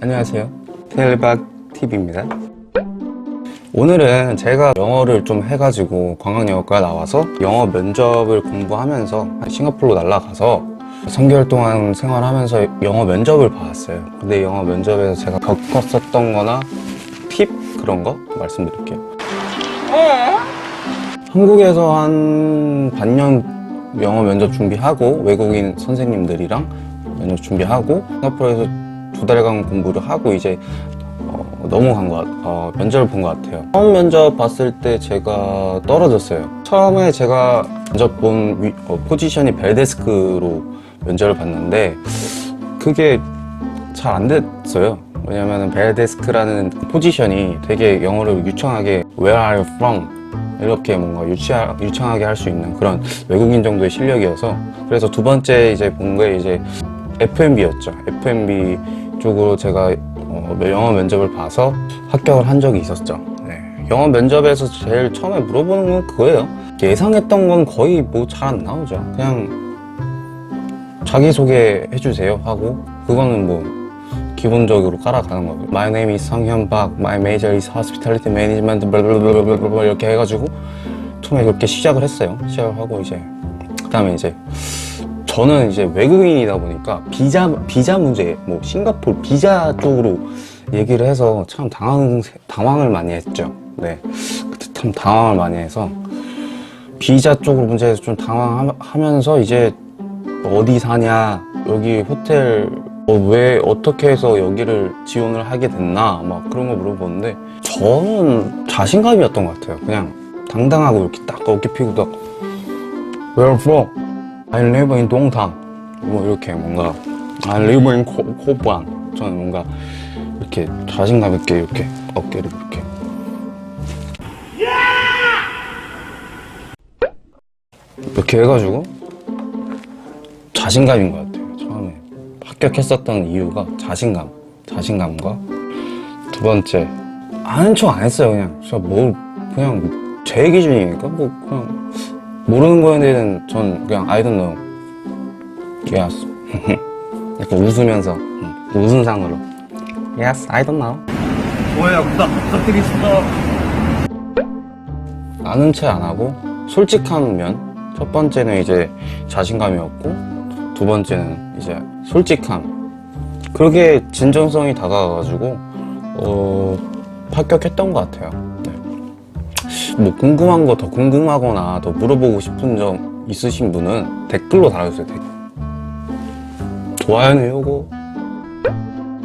안녕하세요. 텔박 TV입니다. 오늘은 제가 영어를 좀 해가지고 관광영어과 나와서 영어 면접을 공부하면서 한 싱가포르로 날아가서 3개월 동안 생활하면서 영어 면접을 봤어요. 근데 영어 면접에서 제가 겪었었던 거나 팁 그런 거 말씀드릴게요. 한국에서 한 반년 영어 면접 준비하고 외국인 선생님들이랑 면접 준비하고 싱가포르에서 두 달간 공부를 하고 이제 어, 넘어간 것 같, 어, 면접을 본 것 같아요. 처음 면접 봤을 때 제가 떨어졌어요. 처음에 제가 면접 본 위- 어, 포지션이 벨데스크로 면접을 봤는데 그게 잘 안 됐어요. 왜냐면은 벨데스크라는 포지션이 되게 영어를 유창하게 Where are you from? 이렇게 뭔가 유치하, 유창하게 할 수 있는 그런 외국인 정도의 실력이어서 그래서 두 번째 이제 본 게 이제 F&B였죠. F&B 쪽으로 제가 어, 영어 면접을 봐서 합격을 한 적이 있었죠. 네. 영어 면접에서 제일 처음에 물어보는 건 그거예요. 예상했던 건 거의 뭐 잘 안 나오죠. 그냥 자기소개 해주세요 하고 그거는 뭐 기본적으로 깔아가는 거고 My name is 성현박 My major is hospitality management 이렇게 해가지고 처음에 그렇게 시작을 했어요 시작을 하고 이제 그 다음에 이제 저는 이제 외국인이다 보니까 비자 비자 문제 뭐 싱가포르 비자 쪽으로 얘기를 해서 참 당황 당황을 많이 했죠. 네. 그때 참 당황을 많이 해서 비자 쪽으로 문제에서 좀 당황하면서 이제 어디 사냐 여기 호텔 어, 왜 어떻게 해서 여기를 지원을 하게 됐나 막 그런 거 물어보는데 저는 자신감이었던 것 같아요. 그냥 당당하고 이렇게 딱 어깨 피고 딱 Where from? I live in 동탕 뭐 이렇게 뭔가 I live in 코, 코반 저는 뭔가 이렇게 자신감 있게 이렇게 어깨를 이렇게 이렇게 해가지고 자신감인 것 같아요. 처음에 합격했었던 이유가 자신감, 자신감과 두 번째 아는 척 안 했어요. 그냥 진짜 뭐 그냥 제 기준이니까 뭐 그냥 모르는 거에 대해서는 전 그냥 I don't know. Yes. 약간 웃으면서 응, 웃음상으로 Yes, I don't know. 좋아요 구독 부탁드리겠습니다 아는 체안 하고 솔직한 면. 첫 번째는 이제 자신감이었고 두 번째는 이제 솔직함. 그게 진정성이 다가와가지고 어, 합격했던 것 같아요. 네. 뭐 궁금한 거 더 궁금하거나 더 물어보고 싶은 점 있으신 분은 댓글로 달아주세요. 좋아요는 요거